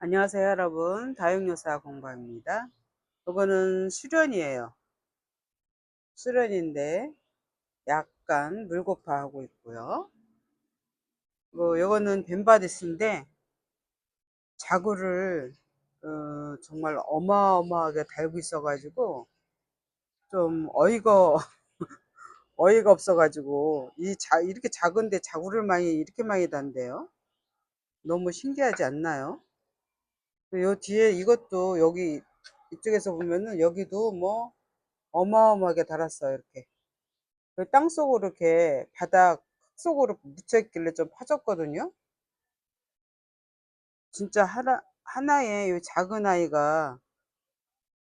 안녕하세요 여러분. 다육요사 공방입니다. 이거는 수련이에요. 수련인데 약간 물고파 하고 있고요. 뭐 요거는 벤바디스인데 자구를 어, 정말 어마어마하게 달고 있어 가지고 좀 어이가 어이가 없어 가지고 이 자, 이렇게 작은데 자구를 많이 이렇게 많이 단대요. 너무 신기하지 않나요 요 뒤에 이것도 여기 이쪽에서 보면은 여기도 뭐 어마어마하게 달았어요 이렇게 그 땅속으로 이렇게 바닥 속으로 묻혀있길래 좀 파졌거든요 진짜 하나 하나의 요 작은 아이가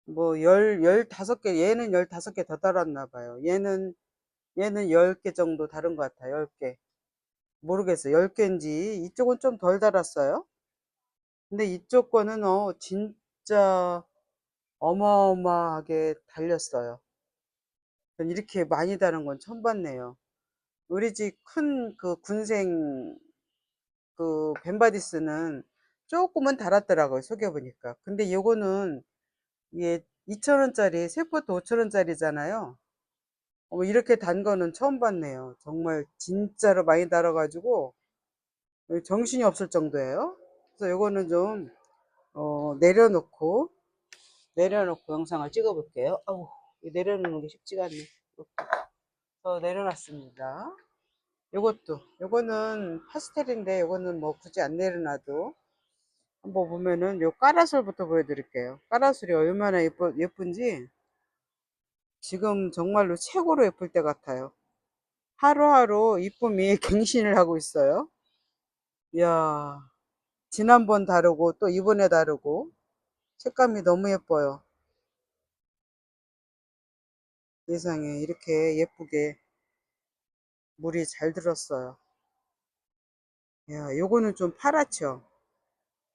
뭐 열, 열다섯 개, 얘는 열다섯 개 더 달았나 봐요. 얘는, 얘는 열 개 정도 다른 것 같아요. 열 개. 모르겠어요. 열 개인지. 이쪽은 좀 덜 달았어요. 근데 이쪽 거는, 어, 진짜 어마어마하게 달렸어요. 이렇게 많이 다른 건 처음 봤네요. 우리 집 큰 그 군생 그 벤바디스는 조금은 달았더라고요. 속여보니까. 근데 요거는 이게 2,000원짜리, 세포트 5,000원짜리잖아요. 어, 이렇게 단 거는 처음 봤네요. 정말 진짜로 많이 달아가지고 정신이 없을 정도예요. 그래서 요거는 좀 어, 내려놓고 내려놓고 영상을 찍어 볼게요. 아우 내려놓는 게 쉽지가 않네. 더 내려놨습니다. 요것도 요거는 파스텔인데 요거는 뭐 굳이 안 내려놔도 한번 보면은 요 까라솔부터 보여드릴게요. 까라솔이 얼마나 예뻐, 예쁜지 지금 정말로 최고로 예쁠 때 같아요. 하루하루 이쁨이 갱신을 하고 있어요. 이야, 지난번 다르고 또 이번에 다르고 색감이 너무 예뻐요. 세상에 이렇게 예쁘게 물이 잘 들었어요. 야, 요거는 좀 파랗죠?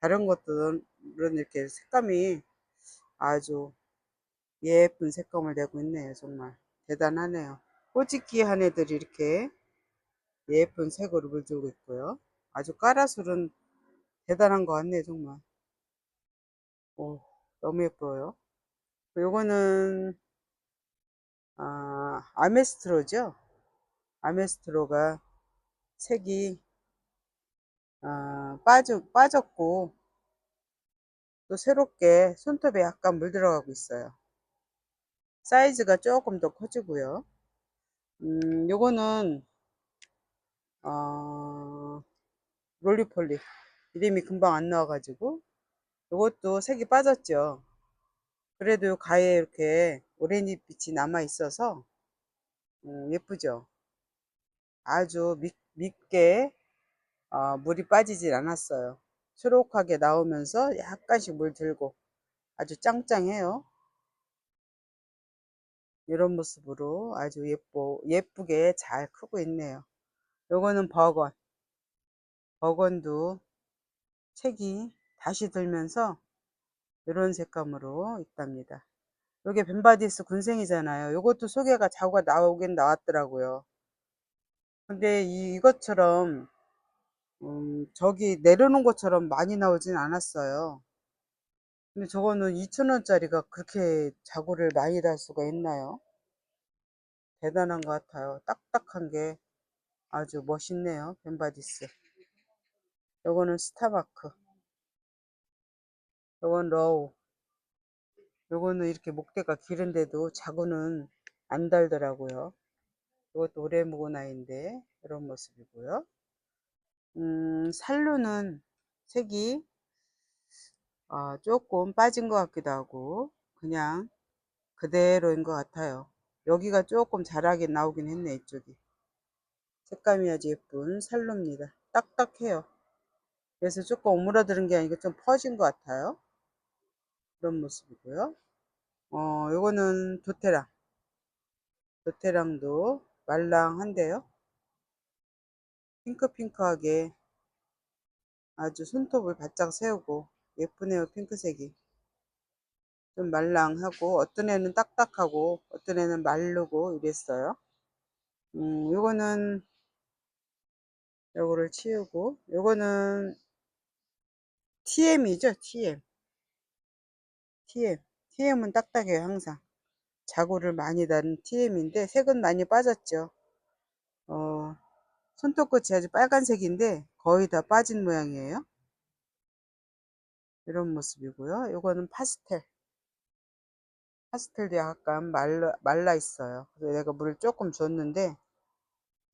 다른 것들은 이렇게 색감이 아주 예쁜 색감을 내고 있네요. 정말 대단하네요. 꼬집기 한 애들이 이렇게 예쁜 색으로 물들고 있고요. 아주 까라술은 대단한 것 같네요. 정말. 오, 너무 예뻐요. 요거는 아, 아메스트로죠. 아메스트로가 색이 아, 빠져, 빠졌고 또 새롭게 손톱에 약간 물 들어가고 있어요. 사이즈가 조금 더 커지고요. 음, 요거는 어, 롤리폴리 이름이 금방 안 나와가지고 요것도 색이 빠졌죠. 그래도 가에 이렇게 오렌지 빛이 남아 있어서 음, 예쁘죠. 아주 밉, 게 어, 물이 빠지질 않았어요. 초록하게 나오면서 약간씩 물 들고 아주 짱짱해요. 이런 모습으로 아주 예뻐, 예쁘게 잘 크고 있네요. 요거는 버건. 버건도 색이 다시 들면서 이런 색감으로 있답니다. 요게 벤바디스 군생이잖아요. 요것도 소개가 자구가 나오긴 나왔더라고요. 근데 이, 이것처럼 음, 저기 내려놓은 것처럼 많이 나오진 않았어요. 근데 저거는 2,000원짜리가 그렇게 자구를 많이 달 수가 있나요? 대단한 것 같아요. 딱딱한 게 아주 멋있네요. 벤바디스. 요거는 스타마크. 요건 로우. 요거는 이렇게 목대가 길은데도 자구는 안 달더라고요. 이것도 오래 묵은 아이인데 이런 모습이고요. 음, 살루는 색이 어, 조금 빠진 것 같기도 하고 그냥 그대로인 것 같아요. 여기가 조금 자라게 나오긴 했네 이쪽이. 색감이 아주 예쁜 살루입니다. 딱딱해요. 그래서 조금 오므라드는 게 아니고 좀 퍼진 것 같아요. 그런 모습이고요. 어, 요거는 도테랑. 도테랑도 말랑한데요. 핑크핑크하게 아주 손톱을 바짝 세우고 예쁘네요 핑크색이 좀 말랑하고 어떤 애는 딱딱하고 어떤 애는 마르고 이랬어요 음 요거는 요거를 치우고 요거는 TM이죠, TM. TM. TM은 딱딱해요, 항상. 자구를 많이 다는 TM인데, 색은 많이 빠졌죠. 어, 손톱끝이 아주 빨간색인데, 거의 다 빠진 모양이에요. 이런 모습이고요. 요거는 파스텔. 파스텔도 약간 말라, 말라 있어요. 그래서 내가 물을 조금 줬는데,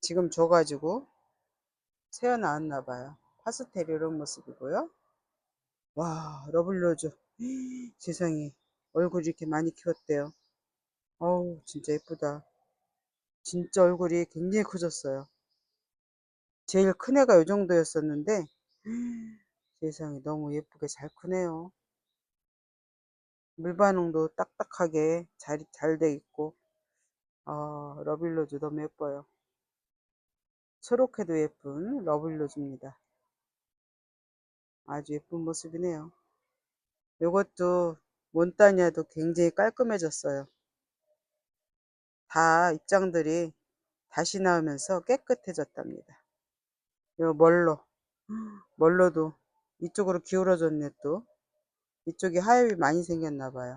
지금 줘가지고, 새어 나왔나 봐요. 파스텔 이런 모습이고요. 와, 러블로즈. 세상에. 얼굴 이렇게 많이 키웠대요. 어우, 진짜 예쁘다. 진짜 얼굴이 굉장히 커졌어요. 제일 큰 애가 요 정도였었는데, 세상에 너무 예쁘게 잘 크네요. 물 반응도 딱딱하게 잘, 잘 돼 있고, 아, 러블로즈 너무 예뻐요. 초록해도 예쁜 러블로즈입니다. 아주 예쁜 모습이네요. 요것도 몬타냐도 굉장히 깔끔해졌어요. 다 입장들이 다시 나오면서 깨끗해졌답니다. 요 멀로 멀로도 이쪽으로 기울어졌네 또 이쪽이 하엽이 많이 생겼나 봐요.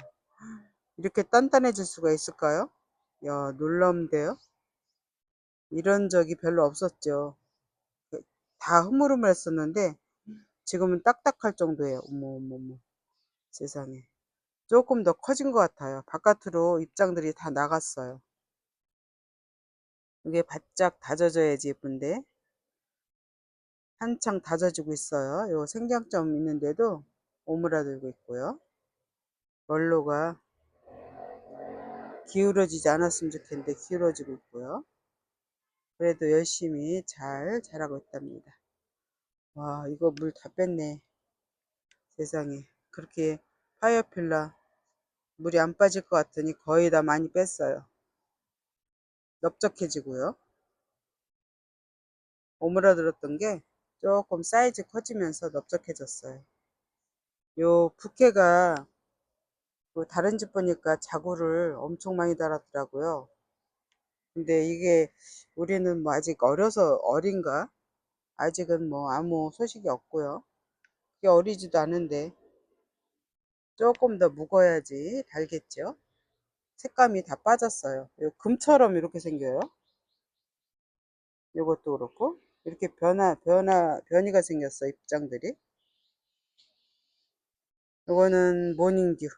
이렇게 단단해질 수가 있을까요? 야 놀라운데요. 이런 적이 별로 없었죠. 다 흐물흐물했었는데 지금은 딱딱할 정도예요. 어머 어머 어머 세상에 조금 더 커진 것 같아요. 바깥으로 입장들이 다 나갔어요. 이게 바짝 다져져야지 예쁜데 한창 다져지고 있어요. 요 생장점 있는데도 오므라들고 있고요. 멀로가 기울어지지 않았으면 좋겠는데 기울어지고 있고요. 그래도 열심히 잘 자라고 있답니다. 와 이거 물 다 뺐네. 세상에 그렇게 파이어필라 물이 안 빠질 것 같더니 거의 다 많이 뺐어요. 넓적해지고요. 오므라들었던 게 조금 사이즈 커지면서 넓적해졌어요. 요 부케가 그 다른 집 보니까 자구를 엄청 많이 달았더라고요. 근데 이게 우리는 뭐 아직 어려서 어린가? 아직은 뭐 아무 소식이 없고요. 그게 어리지도 않은데 조금 더 묵어야지 달겠죠. 색감이 다 빠졌어요. 금처럼 이렇게 생겨요. 이것도 그렇고 이렇게 변화 변화 변이가 생겼어 입장들이. 이거는 모닝듀.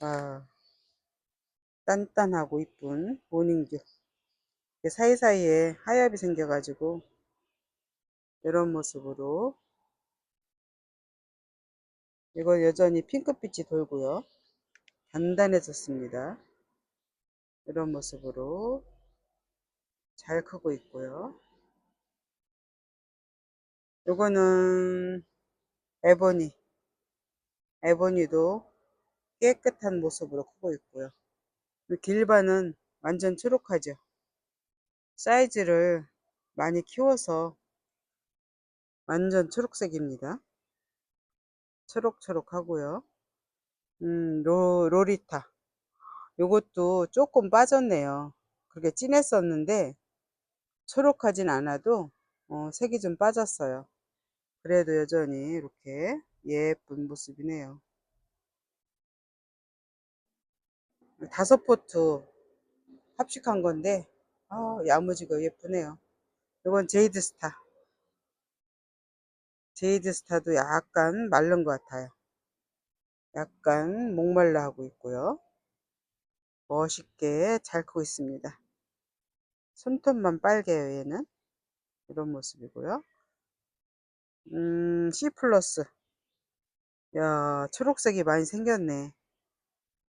아 단단하고 이쁜 모닝듀. 사이사이에 하엽이 생겨가지고 이런 모습으로 이거 여전히 핑크빛이 돌고요. 단단해졌습니다. 이런 모습으로 잘 크고 있고요. 요거는 에보니. 에보니도 깨끗한 모습으로 크고 있고요. 길바는 완전 초록하죠. 사이즈를 많이 키워서 완전 초록색입니다. 초록초록 하고요. 음, 로, 로리타. 요것도 조금 빠졌네요. 그렇게 진했었는데 초록하진 않아도 어, 색이 좀 빠졌어요. 그래도 여전히 이렇게 예쁜 모습이네요. 다섯 포트 합식한 건데 아, 야무지고 예쁘네요. 이건 제이드 스타. 제이드 스타도 약간 마른 것 같아요. 약간 목말라 하고 있고요. 멋있게 잘 크고 있습니다. 손톱만 빨개요, 얘는. 이런 모습이고요. 음, C 플러스. 야, 초록색이 많이 생겼네.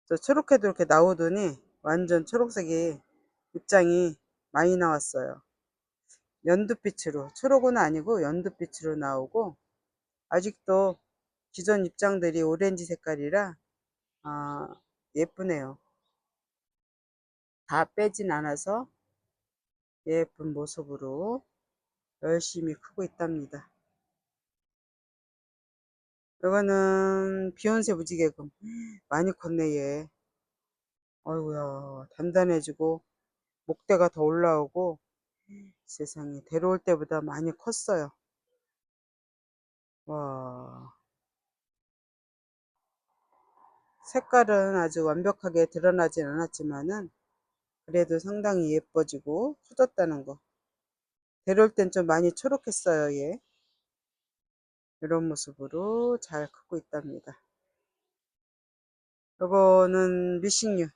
저 초록해도 이렇게 나오더니 완전 초록색이 입장이 많이 나왔어요. 연두빛으로, 초록은 아니고 연두빛으로 나오고, 아직도 기존 입장들이 오렌지 색깔이라, 아, 예쁘네요. 다 빼진 않아서 예쁜 모습으로 열심히 크고 있답니다. 이거는 비욘세 무지개금 많이 컸네 얘 어이구야 단단해지고 목대가 더 올라오고 세상에 데려올 때보다 많이 컸어요 와. 색깔은 아주 완벽하게 드러나진 않았지만은 그래도 상당히 예뻐지고 커졌다는 거. 데려올 땐 좀 많이 초록했어요, 얘. 이런 모습으로 잘 크고 있답니다. 이거는 미식류.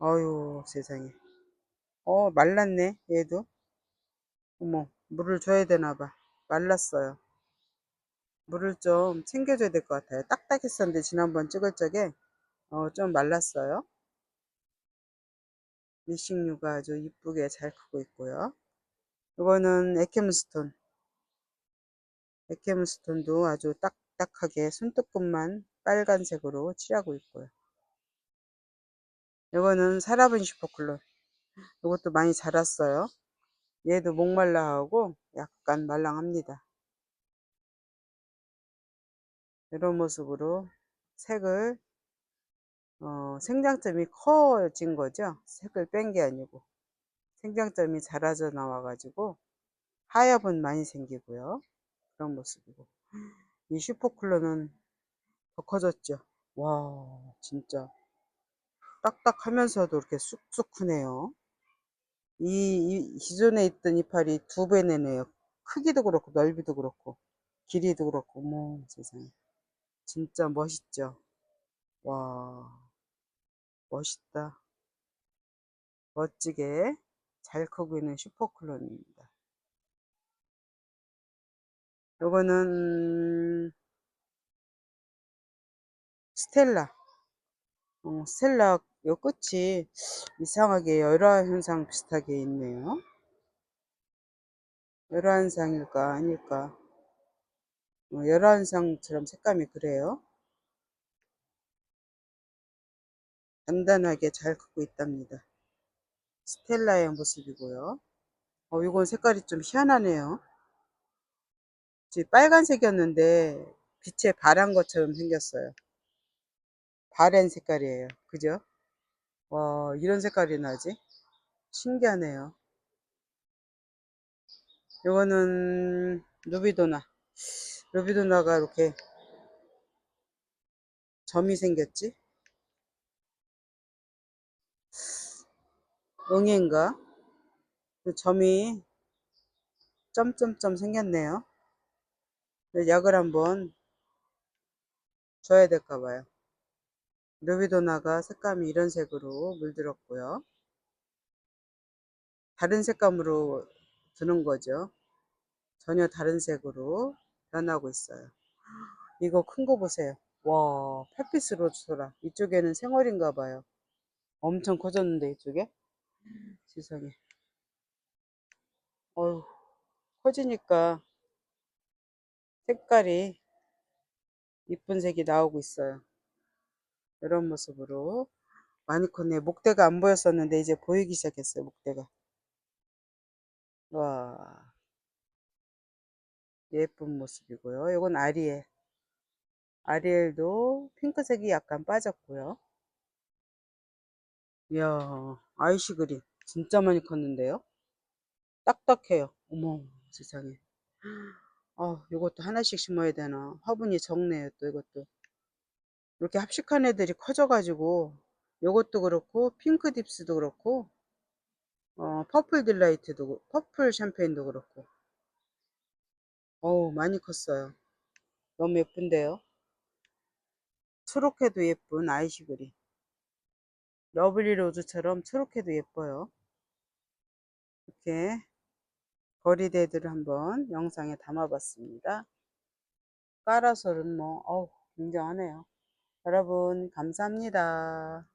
어유 세상에. 어, 말랐네, 얘도. 어머, 물을 줘야 되나봐. 말랐어요. 물을 좀 챙겨줘야 될 것 같아요. 딱딱했었는데, 지난번 찍을 적에, 어, 좀 말랐어요. 미식류가 아주 이쁘게 잘 크고 있고요. 이거는 에케문스톤. 에케문스톤도 아주 딱딱하게 손톱끝만 빨간색으로 칠하고 있고요. 이거는 사라본 슈퍼클론. 이것도 많이 자랐어요. 얘도 목말라하고 약간 말랑합니다. 이런 모습으로 색을 어, 생장점이 커진 거죠. 색을 뺀 게 아니고 생장점이 자라져 나와 가지고 하엽은 많이 생기고요. 그런 모습이고 이 슈퍼클로는 더 커졌죠. 와 진짜 딱딱하면서도 이렇게 쑥쑥 크네요. 이, 이 기존에 있던 이파리 두 배 내네요. 크기도 그렇고 넓이도 그렇고 길이도 그렇고 뭐 세상에 진짜 멋있죠. 와 멋있다. 멋지게 잘 크고 있는 슈퍼클론입니다. 요거는 스텔라 어, 스텔라 요 끝이 이상하게 열화 현상 비슷하게 있네요. 열화 현상일까 아닐까 어, 열화 현상처럼 색감이 그래요. 단단하게 잘 크고 있답니다. 스텔라의 모습이고요. 어, 이건 색깔이 좀 희한하네요. 빨간색이었는데 빛에 발한 것처럼 생겼어요. 바랜 색깔이에요. 그죠? 와, 이런 색깔이 나지? 신기하네요. 이거는 루비도나. 루비도나가 이렇게 점이 생겼지? 응애인가? 그 점이 점점점 생겼네요. 약을 한번 줘야 될까 봐요. 루비도나가 색감이 이런 색으로 물들었고요. 다른 색감으로 드는 거죠. 전혀 다른 색으로 변하고 있어요. 이거 큰 거 보세요. 와, 펫피스로 주소라. 이쪽에는 생얼인가 봐요. 엄청 커졌는데 이쪽에? 세상에. 어휴, 커지니까 색깔이 이쁜 색이 나오고 있어요. 이런 모습으로 많이 컸네요. 목대가 안 보였었는데 이제 보이기 시작했어요. 목대가. 와 예쁜 모습이고요. 이건 아리엘. 아리엘도 핑크색이 약간 빠졌고요. 이야 아이시 그린 진짜 많이 컸는데요. 딱딱해요. 어머 세상에. 아 이것도 하나씩 심어야 되나. 화분이 적네요. 또 이것도. 이렇게 합식한 애들이 커져가지고 요것도 그렇고 핑크 딥스도 그렇고 어, 퍼플 딜라이트도 퍼플 샴페인도 그렇고. 어우 많이 컸어요. 너무 예쁜데요? 초록해도 예쁜 아이시그리. 러블리 로즈처럼 초록해도 예뻐요. 이렇게 거리대들을 한번 영상에 담아봤습니다. 까라솔은 뭐 어우 굉장하네요 여러분 감사합니다